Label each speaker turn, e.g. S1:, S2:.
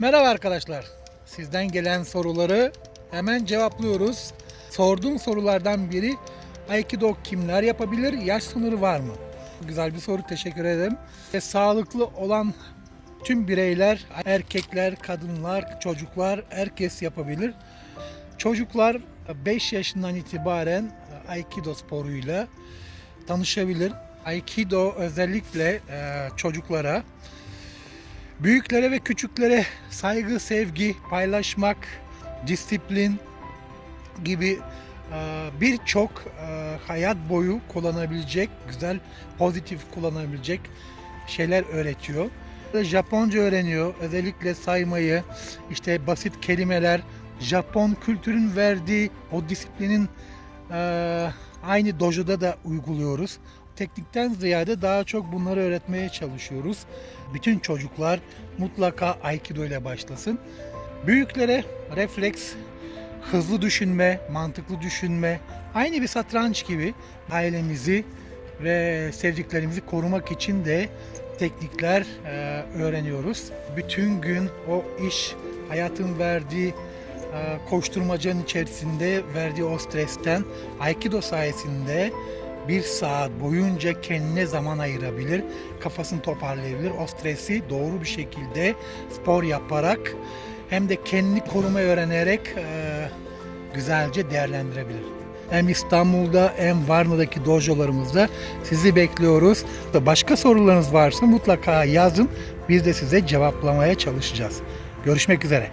S1: Merhaba arkadaşlar. Sizden gelen soruları hemen cevaplıyoruz. Sorduğum sorulardan biri Aikido kimler yapabilir? Yaş sınırı var mı? Güzel bir soru. Teşekkür ederim. Ve sağlıklı olan tüm bireyler, erkekler, kadınlar, çocuklar herkes yapabilir. Çocuklar 5 yaşından itibaren Aikido sporuyla tanışabilir. Aikido özellikle e, çocuklara Büyüklere ve küçüklere saygı, sevgi, paylaşmak, disiplin gibi e, birçok e, hayat boyu kullanabilecek, güzel, pozitif kullanabilecek şeyler öğretiyor. Japonca öğreniyor. Özellikle saymayı, işte basit kelimeler, Japon kültürün verdiği o disiplinin e, aynı dojoda da uyguluyoruz. Teknikten ziyade daha çok bunları öğretmeye çalışıyoruz. Bütün çocuklar mutlaka Aikido ile başlasın. Büyüklere refleks, hızlı düşünme, mantıklı düşünme, aynı bir satranç gibi ailemizi ve sevdiklerimizi korumak için de teknikler e, öğreniyoruz. Bütün gün o iş, hayatın verdiği e, koşturmacanın içerisinde verdiği o stresten Aikido sayesinde bir saat boyunca kendine zaman ayırabilir, kafasını toparlayabilir. O stresi doğru bir şekilde spor yaparak hem de kendini korumayı öğrenerek e, güzelce değerlendirebilir. Hem İstanbul'da hem Varna'daki dojolarımızda sizi bekliyoruz. Başka sorularınız varsa mutlaka yazın. Biz de size cevaplamaya çalışacağız. Görüşmek üzere.